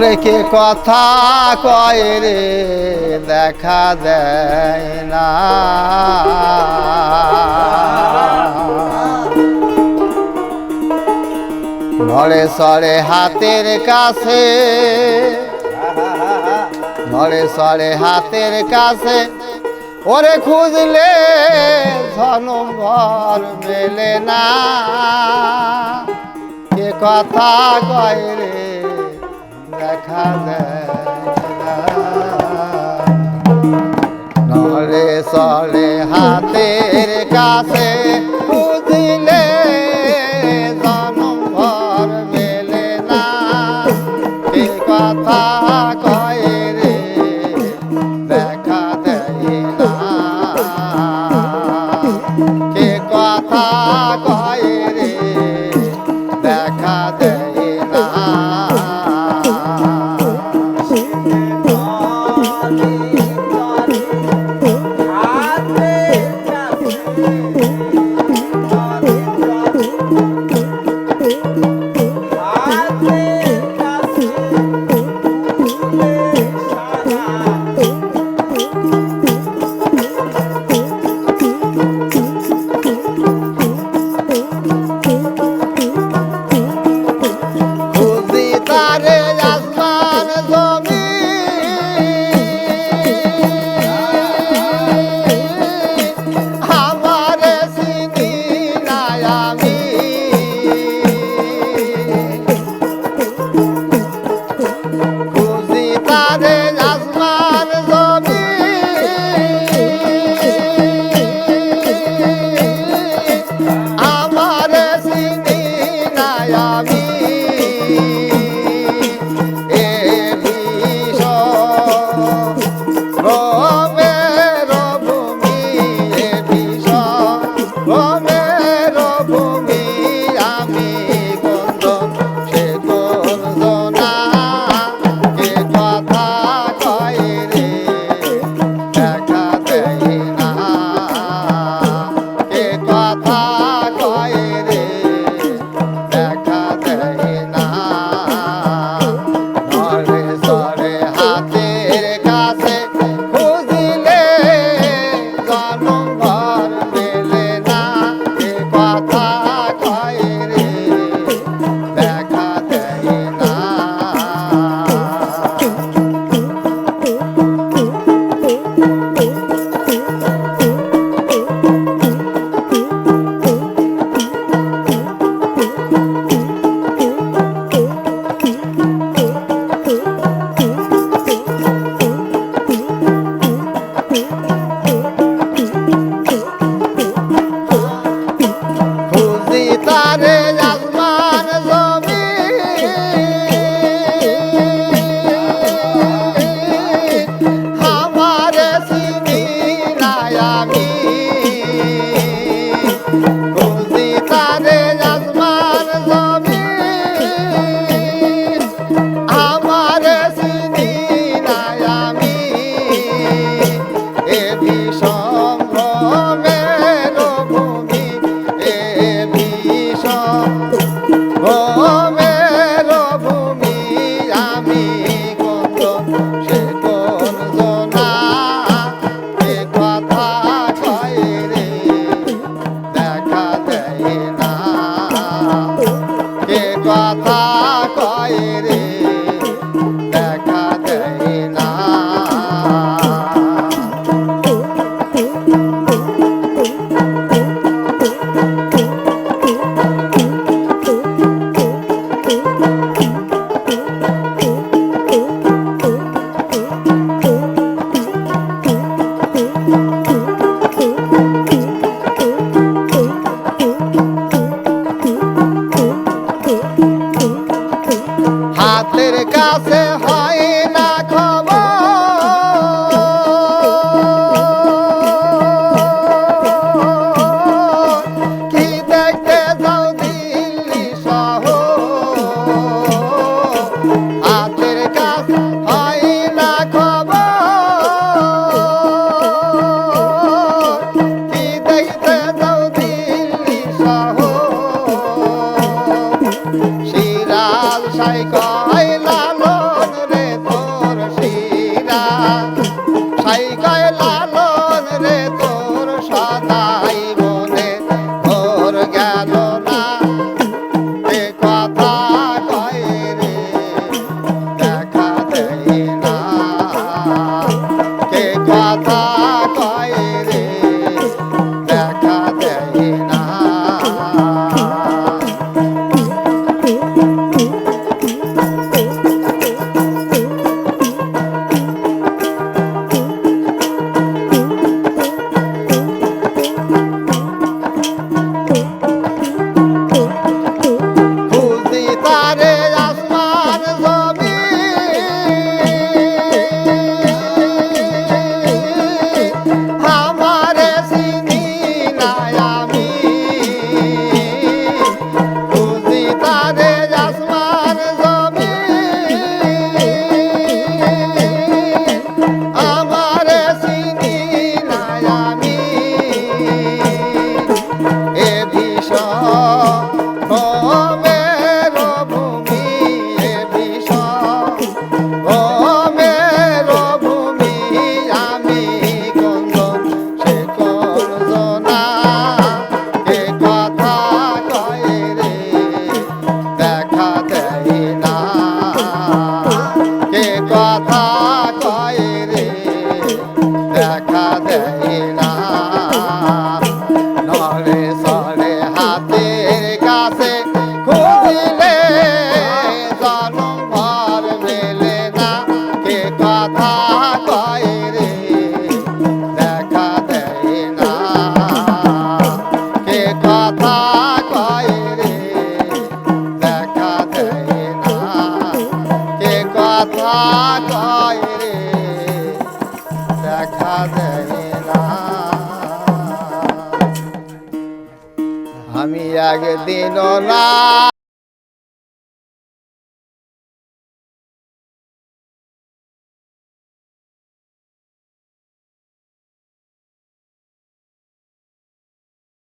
ওরে কে কথা কয় রে? দেখা দেয় না। নড়ে সরে হাতের কাছে, নড়ে সরে হাতের কাছে, ওরে খুঁজলে ঘর মেলে না। কে কথা কয় রে? দেখা যায় হাতের কাছে বুঝিলে জনভর মেলে না। এই কথা কয়ে রে? দেখা দেয় না। কে কথা কায় লাল কয় রে দেখা দেয় না। আমি একদিন না